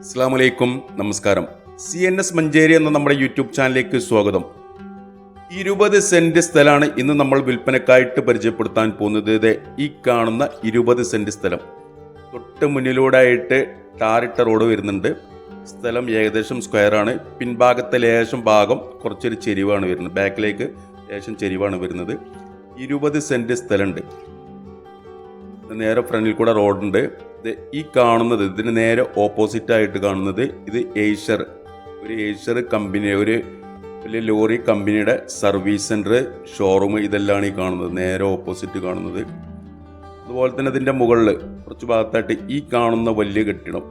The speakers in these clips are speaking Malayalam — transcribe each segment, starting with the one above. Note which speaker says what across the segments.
Speaker 1: അസ്സാം വലൈക്കും നമസ്കാരം. സി എൻ എസ് മഞ്ചേരി എന്ന നമ്മുടെ യൂട്യൂബ് ചാനലിലേക്ക് സ്വാഗതം. ഇരുപത് സെന്റ് സ്ഥലമാണ് ഇന്ന് നമ്മൾ വിൽപ്പനക്കായിട്ട് പരിചയപ്പെടുത്താൻ പോകുന്നത്. ഈ കാണുന്ന ഇരുപത് സെന്റ് സ്ഥലം. തൊട്ട് മുന്നിലൂടെയായിട്ട് ടാറിട്ട റോഡ് വരുന്നുണ്ട്. സ്ഥലം ഏകദേശം സ്ക്വയർ ആണ്. പിൻഭാഗത്തെ ലേശം ഭാഗം കുറച്ചൊരു ചെരിവാണ് വരുന്നത്. ബാക്കിലേക്ക് ലേശം ചെരിവാണ് വരുന്നത്. ഇരുപത് സെന്റ് സ്ഥലമുണ്ട്. നേരെ ഫ്രണ്ടിൽ കൂടെ റോഡുണ്ട്. ഇത് ഈ കാണുന്നത് ഇതിന് നേരെ ഓപ്പോസിറ്റ് ആയിട്ട് കാണുന്നത് ഇത് ഏഷ്യർ. ഒരു ഏഷ്യർ കമ്പനി ഒരു വലിയ ലോറി കമ്പനിയുടെ സർവീസ് സെന്റർ ഷോറൂം ഇതെല്ലാം ഈ കാണുന്നത്. നേരെ ഓപ്പോസിറ്റ് കാണുന്നത്. അതുപോലെ തന്നെ ഇതിന്റെ മുകളിൽ കുറച്ച് ഭാഗത്തായിട്ട് ഈ കാണുന്ന വലിയ കെട്ടിടം.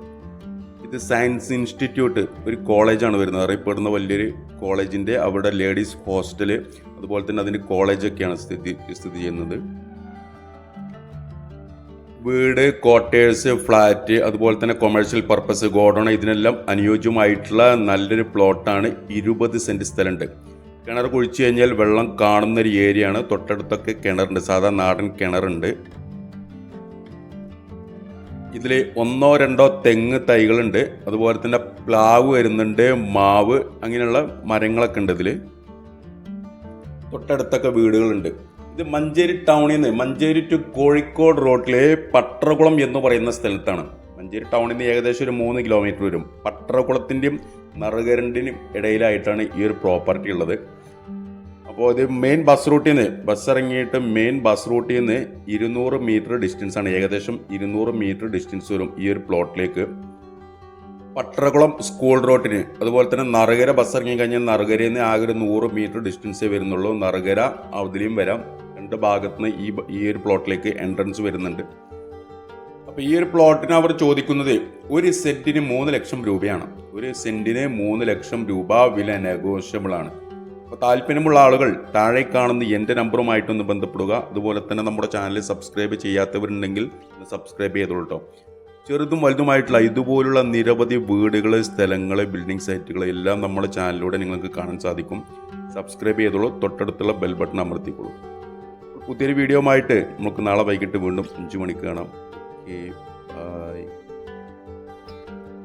Speaker 1: ഇത് സയൻസ് ഇൻസ്റ്റിറ്റ്യൂട്ട് ഒരു കോളേജാണ് വരുന്നത്. അറിയപ്പെടുന്ന വലിയൊരു കോളേജിന്റെ അവിടെ ലേഡീസ് ഹോസ്റ്റൽ അതുപോലെ തന്നെ അതിന്റെ കോളേജൊക്കെയാണ് സ്ഥിതി സ്ഥിതി ചെയ്യുന്നത്. വീട് ക്വാർട്ടേഴ്സ് ഫ്ലാറ്റ് അതുപോലെ തന്നെ കൊമേഴ്ഷ്യൽ പർപ്പസ് ഗോഡൗൺ ഇതിനെല്ലാം അനുയോജ്യമായിട്ടുള്ള നല്ലൊരു പ്ലോട്ടാണ് ഇരുപത് സെന്റ് സ്ഥലമുണ്ട്. കിണർ കുഴിച്ചു കഴിഞ്ഞാൽ വെള്ളം കാണുന്നൊരു ഏരിയയാണ് തൊട്ടടുത്തൊക്കെ കിണറുണ്ട്. സാധാ നാടൻ കിണറുണ്ട്. ഇതിൽ ഒന്നോ രണ്ടോ തെങ്ങ് തൈകളുണ്ട്. അതുപോലെ തന്നെ പ്ലാവ് വരുന്നുണ്ട് മാവ് അങ്ങനെയുള്ള മരങ്ങളൊക്കെ ഉണ്ട് ഇതിൽ തൊട്ടടുത്തൊക്കെ വീടുകളുണ്ട്. ഇത് മഞ്ചേരി ടൗണിൽ നിന്ന് മഞ്ചേരി ടു കോഴിക്കോട് റോഡിലെ പട്ടറകുളം എന്ന് പറയുന്ന സ്ഥലത്താണ്. മഞ്ചേരി ടൗണിൽ നിന്ന് ഏകദേശം ഒരു മൂന്ന് കിലോമീറ്റർ വരും. പട്ടറകുളത്തിന്റെയും നറുകരണ്ടിനും ഇടയിലായിട്ടാണ് ഈ ഒരു പ്രോപ്പർട്ടി ഉള്ളത്. അപ്പോൾ ഇത് മെയിൻ ബസ് റൂട്ടിൽ നിന്ന് ബസ് ഇറങ്ങിയിട്ട് മെയിൻ ബസ് റൂട്ടിൽ നിന്ന് ഇരുന്നൂറ് മീറ്റർ ഡിസ്റ്റൻസ് ആണ്. ഏകദേശം ഇരുന്നൂറ് മീറ്റർ ഡിസ്റ്റൻസ് വരും ഈ ഒരു പ്ലോട്ടിലേക്ക് പട്ടറകുളം സ്കൂൾ റോട്ടിന് അതുപോലെ തന്നെ നറുകര ബസ് ഇറങ്ങി കഴിഞ്ഞാൽ നറുകരയിൽ നിന്ന് ആകെ ഒരു നൂറ് മീറ്റർ ഡിസ്റ്റൻസേ വരുന്നുള്ളൂ. നറുകര അവധിയും വരാം. രണ്ട് ഭാഗത്തുനിന്ന് ഈ ഈ ഒരു പ്ലോട്ടിലേക്ക് എൻട്രൻസ് വരുന്നുണ്ട്. അപ്പോൾ ഈ ഒരു പ്ലോട്ടിന് അവർ ചോദിക്കുന്നത് ഒരു സെന്റിന് മൂന്ന് ലക്ഷം രൂപയാണ്. ഒരു സെന്റിന് മൂന്ന് ലക്ഷം രൂപ വില നെഗോഷ്യബിൾ ആണ്. അപ്പോൾ താല്പര്യമുള്ള ആളുകൾ താഴെ കാണുന്ന എന്റെ നമ്പറുമായിട്ടൊന്ന് ബന്ധപ്പെടുക. അതുപോലെ തന്നെ നമ്മുടെ ചാനൽ സബ്സ്ക്രൈബ് ചെയ്യാത്തവരുണ്ടെങ്കിൽ സബ്സ്ക്രൈബ് ചെയ്തോളൂ ചെറുതും വലുതുമായിട്ടുള്ള ഇതുപോലുള്ള നിരവധി വീടുകൾ സ്ഥലങ്ങൾ ബിൽഡിംഗ് സൈറ്റുകൾ എല്ലാം നമ്മുടെ ചാനലിലൂടെ നിങ്ങൾക്ക് കാണാൻ സാധിക്കും. സബ്സ്ക്രൈബ് ചെയ്തോളൂ. തൊട്ടടുത്തുള്ള ബെൽ ബട്ടൺ അമർത്തിക്കോളൂ. പുതിയൊരു വീഡിയോ ആയിട്ട് നമുക്ക് നാളെ വൈകിട്ട് വീണ്ടും അഞ്ച് മണിക്ക് കാണാം. ബൈ